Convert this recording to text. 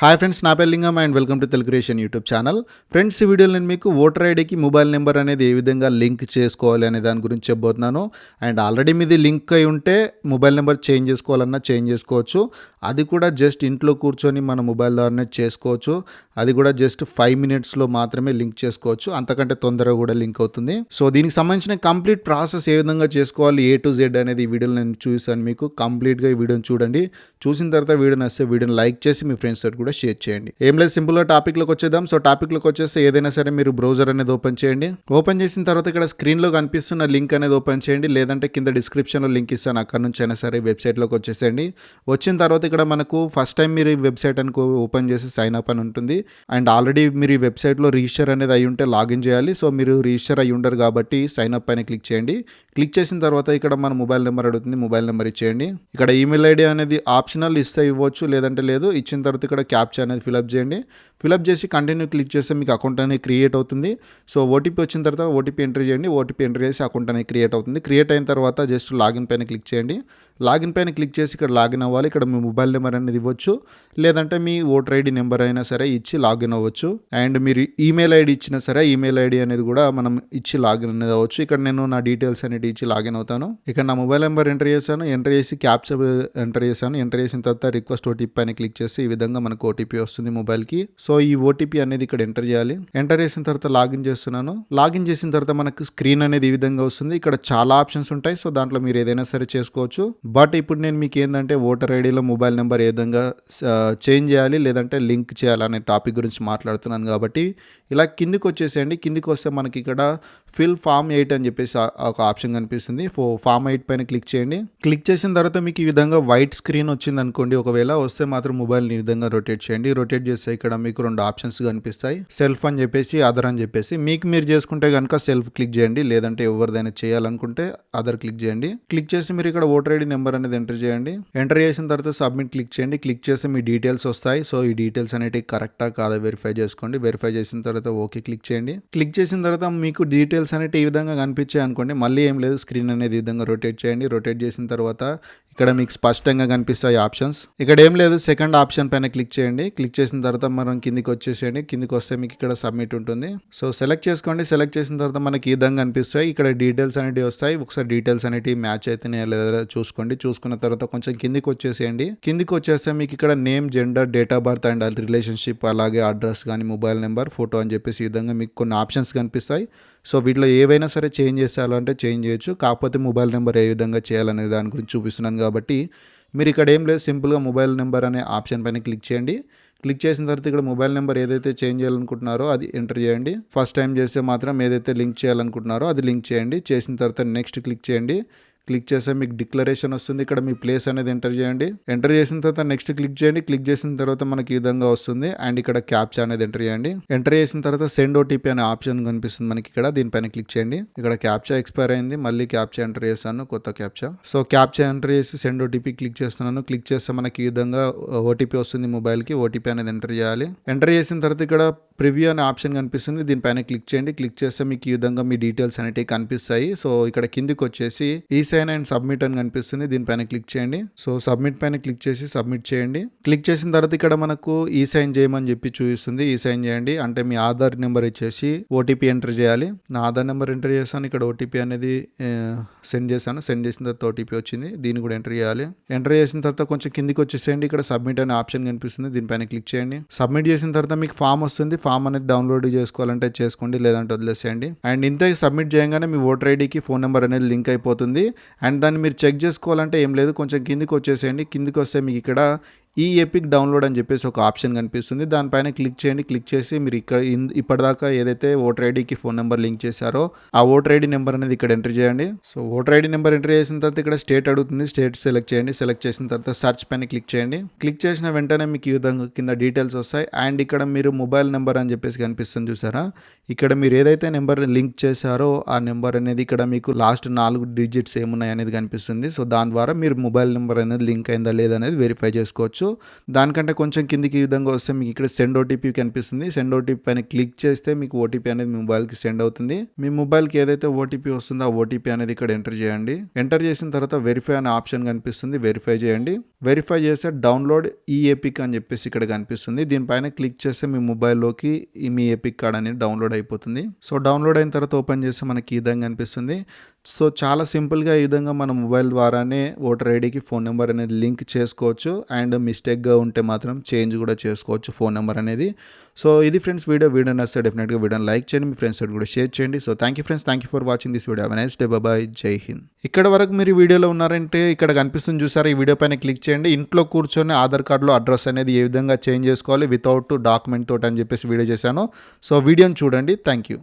Hi friends నా పేరు and welcome to Telugu Ration YouTube channel friends ఈ వీడియోలో నేను మీకు ఓటర్ ఐడికి మొబైల్ నెంబర్ అనేది ఏ విధంగా లింక్ చేసుకోవాలి అనే దాని గురించి చెప్పబోతున్నాను. అండ్ ఆల్రెడీ మీది లింక్ అయి ఉంటే మొబైల్ నెంబర్ చేంజ్ చేసుకోవాలన్నా చేంజ్ చేసుకోవచ్చు. అది కూడా జస్ట్ ఇంట్లో కూర్చొని మన మొబైల్ ద్వారానే చేసుకోవచ్చు. అది కూడా జస్ట్ ఫైవ్ మినిట్స్లో మాత్రమే లింక్ చేసుకోవచ్చు. అంతకంటే తొందరగా కూడా లింక్ అవుతుంది. సో దీనికి సంబంధించిన కంప్లీట్ ప్రాసెస్ ఏ విధంగా చేసుకోవాలి ఏ టు జెడ్ అనేది ఈ వీడియోలో నేను చూసాను మీకు. కంప్లీట్గా ఈ వీడియోని చూడండి. చూసిన తర్వాత వీడియో వస్తే వీడియోని లైక్ చేసి మీ ఫ్రెండ్స్ తోటి కూడా షేర్ చేయండి. ఏం లేదు సింపుల్గా టాపిక్లోకి వచ్చేద్దాం. సో టాపిక్లోకి వచ్చేస్తే ఏదైనా సరే మీరు బ్రౌజర్ అనేది ఓపెన్ చేయండి. ఓపెన్ చేసిన తర్వాత ఇక్కడ స్క్రీన్లో కనిపిస్తున్న లింక్ అనేది ఓపెన్ చేయండి. లేదంటే కింద డిస్క్రిప్షన్లో లింక్ ఇస్తాను. అక్కడ నుంచి అయినా సరే వెబ్సైట్లోకి వచ్చేసేయండి. వచ్చిన తర్వాత ఇక్కడ మనకు ఫస్ట్ టైం మీరు ఈ వెబ్సైట్ అనుకో ఓపెన్ చేసి సైన్ అప్ అని ఉంటుంది. అండ్ ఆల్రెడీ మీరు ఈ వెబ్సైట్లో రిజిస్టర్ అనేది అయి ఉంటే లాగిన్ చేయాలి. సో మీరు రిజిస్టర్ అయి ఉండరు కాబట్టి సైన్ అప్ పైన క్లిక్ చేయండి. క్లిక్ చేసిన తర్వాత ఇక్కడ మన మొబైల్ నెంబర్ అడుగుతుంది. మొబైల్ నెంబర్ ఇచ్చేయండి. ఇక్కడ ఈమెయిల్ ఐడి అనేది ఆప్షనల్ ఇస్తే ఇవ్వచ్చు. లేదంటే లేదు. ఇచ్చిన తర్వాత ఇక్కడ క్యాప్చర్ అనేది ఫిలప్ చేయండి. ఫిలప్ చేసి కంటిన్యూ క్లిక్ చేస్తే మీకు అకౌంట్ అనేది క్రియేట్ అవుతుంది. సో ఓటీపీ వచ్చిన తర్వాత ఓటీపీ ఎంటర్ చేయండి. ఓటీపీ ఎంటర్ చేసి అకౌంట్ అనేది క్రియేట్ అవుతుంది. క్రియేట్ అయిన తర్వాత జస్ట్ లాగిన్ పైన క్లిక్ చేయండి. లాగిన్ పైన క్లిక్ చేసి ఇక్కడ లాగిన్ అవ్వాలి. ఇక్కడ మీ మొబైల్ నెంబర్ అనేది ఇవ్వచ్చు. లేదంటే మీ ఓటర్ ఐడి నెంబర్ అయినా సరే ఇచ్చి లాగిన్ అవ్వచ్చు. అండ్ మీరు ఈమెయిల్ ఐడి ఇచ్చినా సరే ఈమెయిల్ ఐడి అనేది కూడా మనం ఇచ్చి లాగిన్ అనేది అవ్వచ్చు. ఇక్కడ నేను నా డీటెయిల్స్ అనేది ఇచ్చి లాగిన్ అవుతాను. ఇక్కడ నా మొబైల్ నెంబర్ ఎంటర్ చేశాను. ఎంటర్ చేసి క్యాప్చా ఎంటర్ చేశాను. ఎంటర్ చేసిన తర్వాత రిక్వెస్ట్ ఓటీపీ పైన క్లిక్ చేసి ఈ విధంగా మనకు ఓటీపీ వస్తుంది మొబైల్కి. సో ఈ ఓటీపీ అనేది ఇక్కడ ఎంటర్ చేయాలి. ఎంటర్ చేసిన తర్వాత లాగిన్ చేస్తున్నాను. లాగిన్ చేసిన తర్వాత మనకు స్క్రీన్ అనేది ఈ విధంగా వస్తుంది. ఇక్కడ చాలా ఆప్షన్స్ ఉంటాయి. సో దాంట్లో మీరు ఏదైనా సరే చేసుకోవచ్చు. బట్ ఇప్పుడు నేను మీకు ఏంటంటే ఓటర్ ఐడిలో మొబైల్ నెంబర్ ఏ విధంగా చేంజ్ చేయాలి లేదంటే లింక్ చేయాలనే టాపిక్ గురించి మాట్లాడుతున్నాను కాబట్టి ఇలా కిందికి వచ్చేసేయండి. కిందికి వస్తే మనకి ఇక్కడ ఫిల్ ఫామ్ ఎయిట్ అని చెప్పేసి ఒక ఆప్షన్ కనిపిస్తుంది. ఫో ఫామ్ ఎయిట్ పైన క్లిక్ చేయండి. క్లిక్ చేసిన తర్వాత మీకు ఈ విధంగా వైట్ స్క్రీన్ వచ్చింది అనుకోండి. ఒకవేళ వస్తే మాత్రం మొబైల్ని ఈ విధంగా రొటేట్ చేయండి. రొటేట్ చేస్తే ఇక్కడ మీకు రెండు ఆప్షన్స్ కనిపిస్తాయి. సెల్ఫ్ అని చెప్పేసి అదర్ అని చెప్పేసి. మీకు మీరు చేసుకుంటే కనుక సెల్ఫ్ క్లిక్ చేయండి. లేదంటే ఎవరిదైనా చేయాలనుకుంటే అదర్ క్లిక్ చేయండి. క్లిక్ చేసి మీరు ఇక్కడ ఓటర్ ఐడి నెంబర్ అనేది ఎంటర్ చేయండి. ఎంటర్ చేసిన తర్వాత సబ్మిట్ క్లిక్ చేయండి. క్లిక్ చేస్తే మీ డీటెయిల్స్ వస్తాయి. సో ఈ డీటెయిల్స్ అనేవి కరెక్టా కాదా వెరిఫై చేసుకోండి. వెరిఫై చేసిన తర్వాత ఓకే క్లిక్ చేయండి. క్లిక్ చేసిన తర్వాత మీకు డీటెయిల్స్ అనేవి ఈ విధంగా కనిపించాయి అనుకోండి. మళ్ళీ ఏం లేదు. స్క్రీన్ అనేది ఈ విధంగా రొటేట్ చేయండి. రొటేట్ చేసిన తర్వాత ఇక్కడ మీకు స్పష్టంగా కనిపిస్తాయి ఆప్షన్స్. ఇక్కడ ఏం లేదు సెకండ్ ఆప్షన్ పైన క్లిక్ చేయండి. క్లిక్ చేసిన తర్వాత మనం కిందికి వచ్చేసేయండి. కిందికి వస్తే మీకు ఇక్కడ సబ్మిట్ ఉంటుంది. సో సెలెక్ట్ చేసుకోండి. సెలెక్ట్ చేసిన తర్వాత మనకి ఈ విధంగా కనిపిస్తాయి ఇక్కడ డీటెయిల్స్ అనేవి వస్తాయి. ఒకసారి డీటెయిల్స్ అనేవి మ్యాచ్ అయితేనే లేదా చూసుకోండి. చూసుకున్న తర్వాత కొంచెం కిందికి వచ్చేసేయండి. కిందికి వచ్చేస్తే మీకు ఇక్కడ name gender date of birth and relationship అలాగే అడ్రస్ కానీ మొబైల్ నెంబర్ ఫోటో అని చెప్పేసి ఈ విధంగా మీకు కొన్ని ఆప్షన్స్ కనిపిస్తాయి. సో వీటిలో ఏవైనా సరే చేంజ్ చేసేయాలంటే చేంజ్ చేయొచ్చు. కాకపోతే మొబైల్ నెంబర్ ఏ విధంగా చేయాలనే దాని గురించి చూపిస్తున్నాను కాబట్టి మీరు ఇక్కడ ఏం లేదు సింపుల్గా మొబైల్ నెంబర్ అనే ఆప్షన్ పైన క్లిక్ చేయండి. క్లిక్ చేసిన తర్వాత ఇక్కడ మొబైల్ నెంబర్ ఏదైతే చేంజ్ చేయాలనుకుంటున్నారో అది ఎంటర్ చేయండి. ఫస్ట్ టైం చేస్తే మాత్రం ఏదైతే లింక్ చేయాలనుకుంటున్నారో అది లింక్ చేయండి. చేసిన తర్వాత నెక్స్ట్ క్లిక్ చేయండి. క్లిక్ చేస్తే మీకు డిక్లరేషన్ వస్తుంది. ఇక్కడ మీ ప్లేస్ అనేది ఎంటర్ చేయండి. ఎంటర్ చేసిన తర్వాత నెక్స్ట్ క్లిక్ చేయండి. క్లిక్ చేసిన తర్వాత మనకి ఈ విధంగా వస్తుంది. అండ్ ఇక్కడ క్యాప్చా అనేది ఎంటర్ చేయండి. ఎంటర్ చేసిన తర్వాత సెండ్ ఓటీపీ అనే ఆప్షన్ కనిపిస్తుంది మనకి ఇక్కడ. దీనిపైన క్లిక్ చేయండి. ఇక్కడ క్యాప్చా ఎక్స్పైర్ అయింది. మళ్ళీ క్యాప్చా ఎంటర్ చేస్తాను కొత్త క్యాప్చా. సో క్యాప్చా ఎంటర్ చేసి సెండ్ ఓటీపీ క్లిక్ చేస్తున్నాను. క్లిక్ చేస్తే మనకి ఈ విధంగా ఓటీపీ వస్తుంది మొబైల్కి. ఓటీపీ అనేది ఎంటర్ చేయాలి. ఎంటర్ చేసిన తర్వాత ఇక్కడ ప్రివ్యూ అనే ఆప్షన్ కనిపిస్తుంది. దీనిపైన క్లిక్ చేయండి. క్లిక్ చేస్తే మీకు ఈ విధంగా మీ డీటెయిల్స్ అనేవి కనిపిస్తాయి. సో ఇక్కడ కిందికి వచ్చేసి ఈ సైన్ అండ్ సబ్మిట్ అని కనిపిస్తుంది. దీనిపైన క్లిక్ చేయండి. సో సబ్మిట్ పైన క్లిక్ చేసి సబ్మిట్ చేయండి. క్లిక్ చేసిన తర్వాత ఇక్కడ మనకు ఈ సైన్ చేయమని చెప్పి చూపిస్తుంది. ఈ సైన్ చేయండి. అంటే మీ ఆధార్ నెంబర్ ఇచ్చేసి ఓటీపీ ఎంటర్ చేయాలి. నా ఆధార్ నెంబర్ ఎంటర్ చేశాను ఇక్కడ ఓటీపీ అనేది సెండ్ చేశాను. సెండ్ చేసిన తర్వాత ఓటీపీ వచ్చింది. దీన్ని కూడా ఎంటర్ చేయాలి. ఎంటర్ చేసిన తర్వాత కొంచెం కిందికి వచ్చేసేయండి. ఇక్కడ సబ్మిట్ అనే ఆప్షన్ కనిపిస్తుంది. దీనిపైన క్లిక్ చేయండి. సబ్మిట్ చేసిన తర్వాత మీకు ఫామ్ వస్తుంది. ఫామ్ అనేది డౌన్లోడ్ చేసుకోవాలంటే చేసుకోండి లేదంటే వదిలేసేయండి. అండ్ ఇంత సబ్మిట్ చేయగానే మీ ఓటర్ ఐడికి ఫోన్ నెంబర్ అనేది లింక్ అయిపోతుంది. అండ్ దాన్ని మీరు చెక్ చేసుకోవాలంటే ఏం లేదు కొంచెం కిందికి వచ్చేసేయండి. కిందికి వస్తే మీకు ఇక్కడ ఈ ఎపిక్ డౌన్లోడ్ అని చెప్పేసి ఒక ఆప్షన్ కనిపిస్తుంది. దానిపైన క్లిక్ చేయండి. క్లిక్ చేసి మీరు ఇక్కడ ఇప్పటిదాకా ఏదైతే ఓటర్ ఐడికి ఫోన్ నెంబర్ లింక్ చేశారో ఆ ఓటర్ ఐడి నెంబర్ అనేది ఇక్కడ ఎంటర్ చేయండి. So voter ID number enter చేసిన తర్వాత ఇక్కడ స్టేట్ అడుగుతుంది. స్టేట్ సెలెక్ట్ చేయండి. సెలెక్ట్ చేసిన తర్వాత సెర్చ్ పైన క్లిక్ చేయండి. క్లిక్ చేసిన వెంటనే మీకు ఈ విధంగా కింద డీటెయిల్స్ వస్తాయి. అండ్ ఇక్కడ మీరు మొబైల్ నెంబర్ అని చెప్పేసి కనిపిస్తుంది చూసారా? ఇక్కడ మీరు ఏదైతే నెంబర్ లింక్ చేశారో ఆ నెంబర్ అనేది ఇక్కడ మీకు లాస్ట్ నాలుగు డిజిట్స్ ఏమున్నాయి అనేది కనిపిస్తుంది. సో దాని ద్వారా మీరు మొబైల్ నెంబర్ అనేది లింక్ అయిందా లేదనేది అనేది వెరిఫై చేసుకోవచ్చు. దానికంటే కొంచెం కిందికి ఈ విధంగా వస్తే మీకు ఇక్కడ సెండ్ ఓటీపీ కనిపిస్తుంది. సెండ్ ఓటీపీ పైన క్లిక్ చేస్తే మీకు ఓటీపీ అనేది మీ మొబైల్కి సెండ్ అవుతుంది. మీ మొబైల్కి ఏదైతే ఓటీపీ వస్తుందో ఆ ఓటీపీ అనేది ఇక్కడ ఎంటర్ చేయండి. ఎంటర్ చేసిన తర్వాత వెరిఫై అనే ఆప్షన్ కనిపిస్తుంది. వెరిఫై చేయండి. వెరిఫై చేస్తే డౌన్లోడ్ ఈ ఏపిక్ అని చెప్పేసి ఇక్కడ కనిపిస్తుంది. దీనిపైన క్లిక్ చేస్తే మీ మొబైల్లోకి మీ ఏపిక్ కార్డ్ అనేది డౌన్లోడ్ అయిపోతుంది. సో డౌన్లోడ్ అయిన తర్వాత ఓపెన్ చేస్తే మనకి ఈ విధంగా కనిపిస్తుంది. సో చాలా సింపుల్గా ఈ విధంగా మన మొబైల్ ద్వారానే ఓటర్ ఐడికి ఫోన్ నెంబర్ అనేది లింక్ చేసుకోవచ్చు. అండ్ మిస్టేక్గా ఉంటే మాత్రం చేంజ్ కూడా చేసుకోవచ్చు ఫోన్ నెంబర్ అనేది. సో ఇది ఫ్రెండ్స్ వీడియో. వీడియో నచ్చితే డెఫినెట్గా వీడియోని లైక్ చేయండి. మీ ఫ్రెండ్స్ తోటి కూడా షేర్ చేయండి. So thank you friends thank you for watching this video nice day బాబాయ్ జై హింద్ ఇక్కడ వరకు మీరు వీడియోలో ఉన్నారంటే ఇక్కడ కనిపిస్తుంది చూసారా? ఈ వీడియో పైన క్లిక్ చేయండి. ఇంట్లో కూర్చొని ఆధార్ కార్డులో అడ్రస్ అనేది ఏ విధంగా చేంజ్ చేసుకోవాలి? వితౌట్ డాక్యుమెంట్ తోటి అని చెప్పేసి వీడియో చేశాను. సో వీడియోని చూడండి. Thank you